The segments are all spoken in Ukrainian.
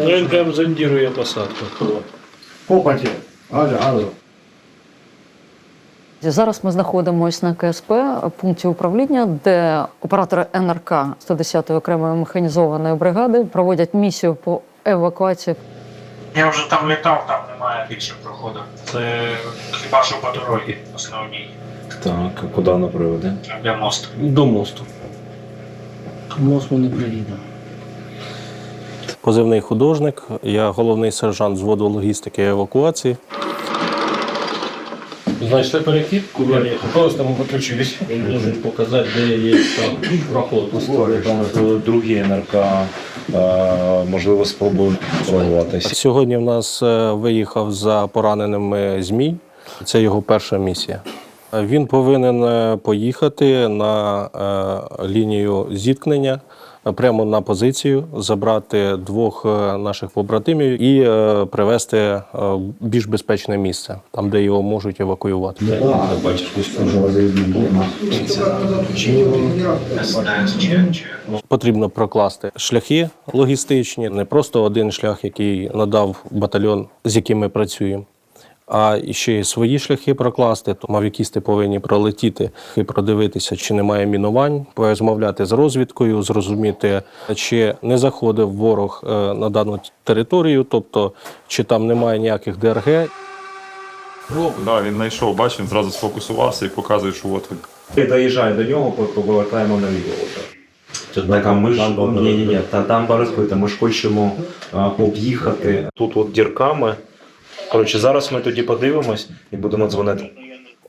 Він прям зондирує посадку. Копаті. Зараз ми знаходимося на КСП пункті управління, де оператори НРК 110-ї окремої механізованої бригади проводять місію по евакуації. Я вже там літав, там немає більше проходу. Це хіба що по дорозі основній Так, а куди вона приведе? для мосту. До мосту. Мост ми не приїдемо. Позивний художник, я головний сержант взводу логістики і евакуації. Знайшли перехід, куди просто ми підключились. Він може показати, де є там проход. Там другі НРК, е, можливо, спробують прорватися. Сьогодні в нас е, виїхав за пораненими змій. Це його перша місія. Е, Він повинен е, поїхати на е, лінію зіткнення е, прямо на позицію, забрати двох е, наших побратимів і е, привезти е, в більш безпечне місце, там, де його можуть евакуювати. Потрібно прокласти шляхи логістичні, не просто один шлях, який надав батальйон, з яким ми працюємо. А ще й свої шляхи прокласти, то мавікісти повинні пролетіти і продивитися, чи немає мінувань, порозмовляти з розвідкою, зрозуміти, чи не заходив ворог е, на дану територію, тобто чи там немає ніяких ДРГ, Да, він знайшов, бачиш, він зразу сфокусувався і показує, що от він. Ти доїжджай до нього, повертаємо наліво. Так, а ми ж ні, ні, ні, та там розбите. Ми ж хочемо об'їхати тут от дірками. Коротше, зараз ми тоді подивимось і будемо дзвонити.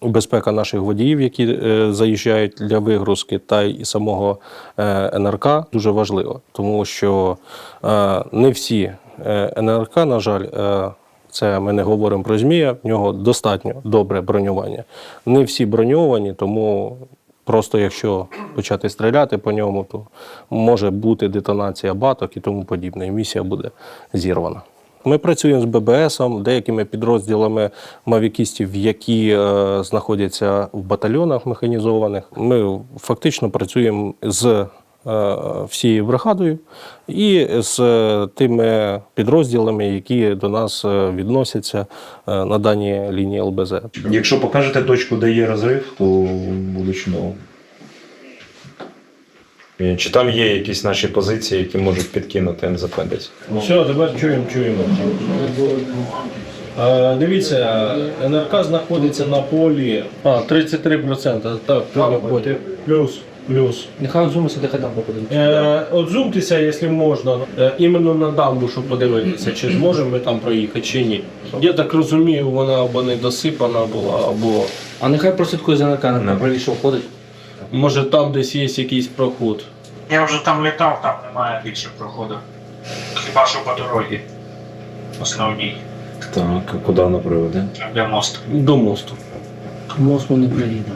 безпека наших водіїв, які е, заїжджають для вигрузки, та й самого е, НРК дуже важливо, тому що е, не всі е, НРК, на жаль, е, це ми не говоримо про змія, в нього достатньо добре бронювання. Не всі броньовані, тому просто якщо почати стріляти по ньому, то може бути детонація баток і тому подібне, і місія буде зірвана. Ми працюємо з ББС, деякими підрозділами мавікістів, які е, знаходяться в батальйонах механізованих. Ми фактично працюємо з е, всією бригадою і з е, тими підрозділами, які до нас е, відносяться е, на даній лінії ЛБЗ. Якщо покажете точку, де є розрив, то буде чудово. Е, Чи там є якісь наші позиції, які можуть підкинути МЗП десь? Все, тепер чуємо, чуємо. А, дивіться, НРК знаходиться на полі. А, 33%. Так, треба бути. Плюс. Плюс. Нехай зумися, де там походить. Е, от зумтеся, якщо можна, е, іменно на дамбу, щоб подивитися, чи зможемо ми там проїхати, чи ні. Я так розумію, вона або не досипана була, або А нехай прослідкує за НРК, на правіше входить. Може там десь є якийсь проход. Я вже там літав, там немає більше проходу. Хіба що по дорозі основній Так, а куди вона приведе? для мосту. До мосту. Мост ми не приїдемо.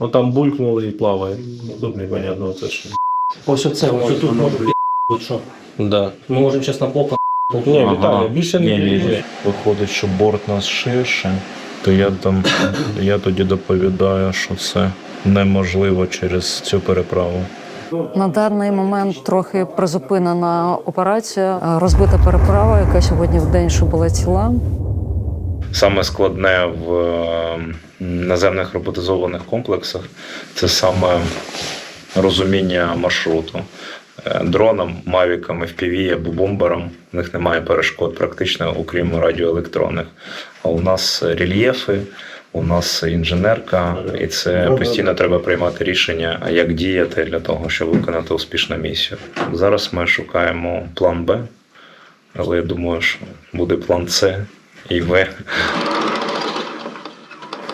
Ну там булькнули і плаває. Тут непонятно це що. Ось оце, ось тут може От що? Да. Ми можемо зараз на попа. Ні, Ага. Віталій, більше не ні. Виходить, що борт нас ширше, то я там я тоді доповідаю, що це неможливо через цю переправу. На даний момент трохи призупинена операція, е, розбита переправа, яка сьогодні в день, що була ціла. Саме складне в е, наземних роботизованих комплексах це саме розуміння маршруту. Е, Дронам, мавікам, FPV або бомберам в них немає перешкод практично, окрім радіоелектронних. А у нас рельєфи, у нас інженерка, і це постійно треба приймати рішення, а як діяти для того, щоб виконати успішну місію. Зараз ми шукаємо план Б, але я думаю, що буде план С і В.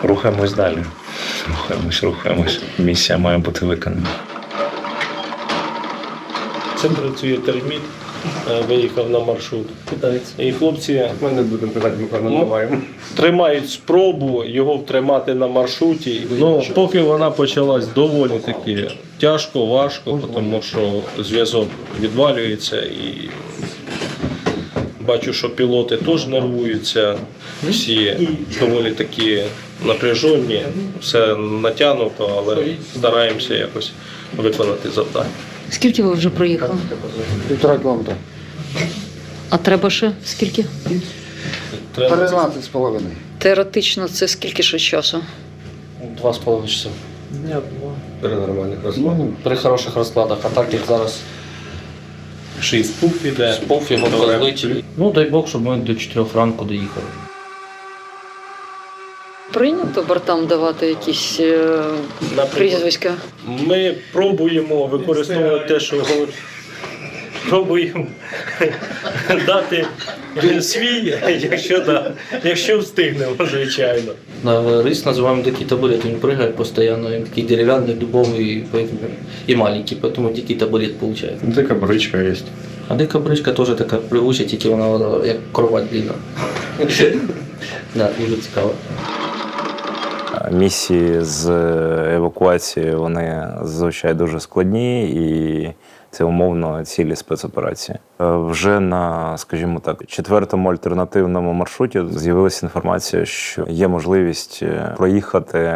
Рухаємось далі. Рухаємось, рухаємось. Місія має бути виконана. Це працює терміт, е, виїхав на маршрут. І хлопці Ми не будемо питати, ми Ну, тримають спробу його втримати на маршруті. Ну, поки вона почалась доволі таки тяжко, важко, тому що зв'язок відвалюється і бачу, що пілоти теж нервуються, всі доволі такі напряжені, все натягнуто, але стараємося якось виконати завдання. Скільки ви вже проїхали? Півтора кілометра. А треба ще скільки? Треба 13 з половиною. Теоретично це скільки ще часу? Два з половиною часа. при нормальних розкладах. Ну, при хороших розкладах, а так як зараз Ще й спуп іде. спов його Добре. Ну дай Бог, щоб ми до 4 ранку доїхали. Прийнято бортам давати якісь е, Наприклад, прізвиська? Ми пробуємо використовувати те, що говорить. Пробуємо дати свій, якщо, да, якщо встигнемо, звичайно На рис называем такие табуреты, он прыгает постоянно, он такие деревянные, дубовые, поэтому и маленький, поэтому дикий табурет получается. Дика бричка є. А дика бричка теж така пригуча, тільки вона як кровать длинна. Да, дуже цікаво. Місії з евакуації вони зазвичай дуже складні і це умовно цілі спецоперації. Е, Вже на, скажімо так, четвертому альтернативному маршруті з'явилася інформація, що є можливість е, проїхати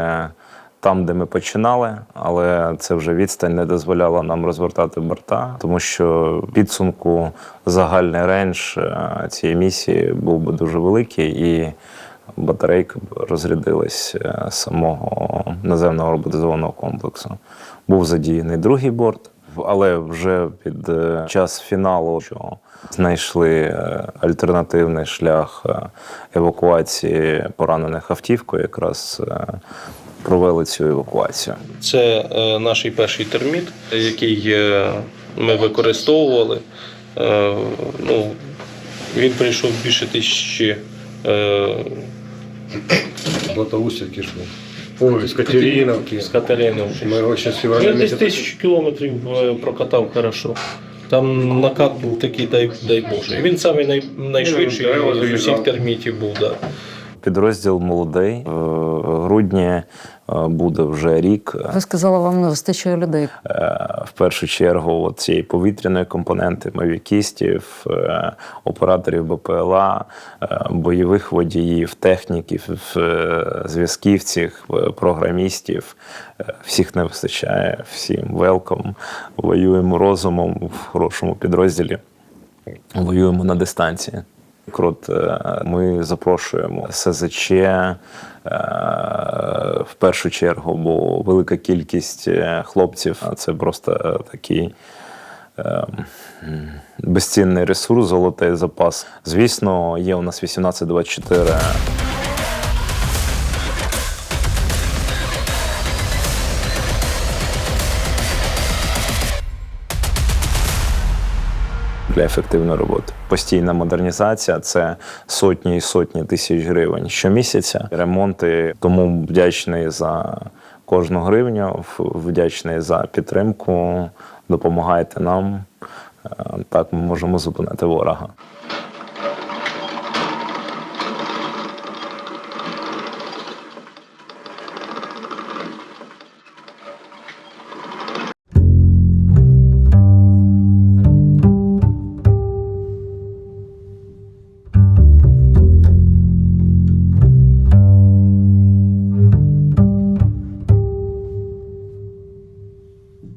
там, де ми починали, але це вже відстань не дозволяла нам розвертати борта, тому що підсумку загальний рейндж е, цієї місії був би дуже великий і батарейка розрядилась самого наземного роботизованого комплексу. Був задіяний другий борт, але вже під е, час фіналу що знайшли е, альтернативний шлях е, евакуації поранених автівкою, якраз провели цю евакуацію. Це е, наш перший терміт, який е, ми використовували. Е, ну, він прийшов більше тисячі. Е, Златоустівки ж. Ой, з Катериновки. з Катериновки. Ми його ще сьогодні... Я Він десь тисячу кілометрів е, прокатав хорошо. Там накат був такий, дай, дай Боже. І він самий най, найшвидший дерева з усіх термітів був. Да. Підрозділ молодий. В грудні е, буде вже рік. Ви сказали, вам не вистачає людей. Е, в першу чергу цієї повітряної компоненти, мавікістів, е, операторів БПЛА, е, бойових водіїв, техніків, зв'язківців, програмістів. Всіх не вистачає, всім велком. Воюємо розумом в хорошому підрозділі. Воюємо на дистанції. Крот, е, ми запрошуємо СЗЧ в першу чергу, бо велика кількість е, хлопців це просто е, такий е, безцінний ресурс, золотий запас. Звісно, є у нас 1824 для ефективної роботи. Постійна модернізація це сотні і сотні тисяч гривень щомісяця. Ремонти тому вдячний за кожну гривню, вдячний за підтримку. Допомагайте нам. Е, Так ми можемо зупинити ворога.